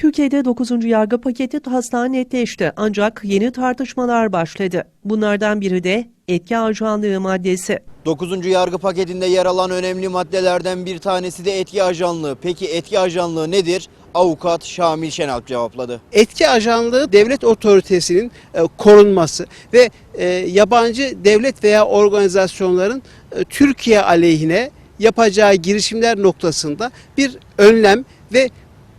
Türkiye'de 9. yargı paketi taslağı netleşti ancak yeni tartışmalar başladı. Bunlardan biri de etki ajanlığı maddesi. 9. yargı paketinde yer alan önemli maddelerden bir tanesi de etki ajanlığı. Peki etki ajanlığı nedir? Avukat Şamil Şenalp cevapladı. etki ajanlığı devlet otoritesinin e, korunması ve e, yabancı devlet veya organizasyonların e, Türkiye aleyhine yapacağı girişimler noktasında bir önlem ve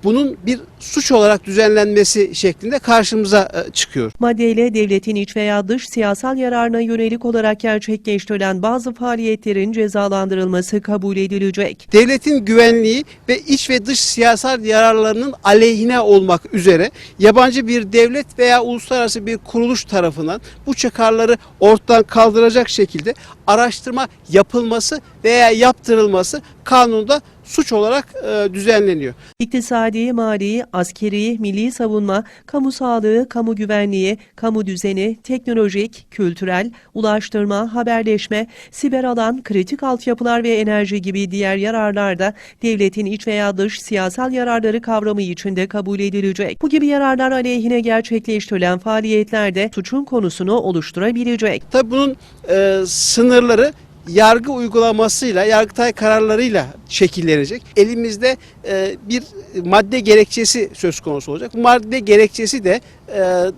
bunun bir suç olarak düzenlenmesi şeklinde karşımıza e, çıkıyor. Maddeyle devletin iç veya dış siyasal yararına yönelik olarak gerçekleştirilen bazı faaliyetlerin cezalandırılması kabul edilecek. Devletin güvenliği ve iç ve dış siyasal yararlarının aleyhine olmak üzere yabancı bir devlet veya uluslararası bir kuruluş tarafından bu çıkarları ortadan kaldıracak şekilde araştırma yapılması veya yaptırılması kanunda suç olarak e, düzenleniyor. İktisadi, mali, askeri, milli savunma, kamu sağlığı, kamu güvenliği, kamu düzeni, teknolojik, kültürel, ulaştırma, haberleşme, siber alan, kritik altyapılar ve enerji gibi diğer yararlar da devletin iç veya dış siyasal yararları kavramı içinde kabul edilecek. Bu gibi yararlar aleyhine gerçekleştirilen faaliyetlerde suçun konusunu oluşturabilecek. Tabii bunun e, sınırları yargı uygulamasıyla, yargıtay kararlarıyla şekillenecek. Elimizde e, bir madde gerekçesi söz konusu olacak. Bu madde gerekçesi de e,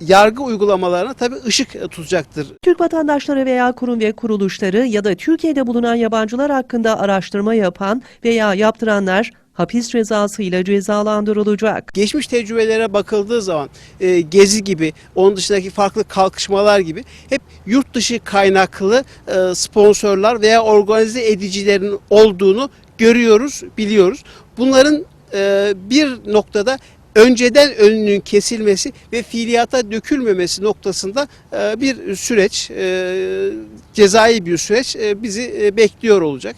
yargı uygulamalarına tabii ışık tutacaktır. Türk vatandaşları veya kurum ve kuruluşları ya da Türkiye'de bulunan yabancılar hakkında araştırma yapan veya yaptıranlar hapis cezası ile cezalandırılacak. Geçmiş tecrübelere bakıldığı zaman e, Gezi gibi, onun dışındaki farklı kalkışmalar gibi hep yurt dışı kaynaklı e, sponsorlar veya organize edicilerin olduğunu görüyoruz, biliyoruz. Bunların e, bir noktada önceden önünün kesilmesi ve fiiliyata dökülmemesi noktasında e, bir süreç, e, cezai bir süreç e, bizi bekliyor olacak.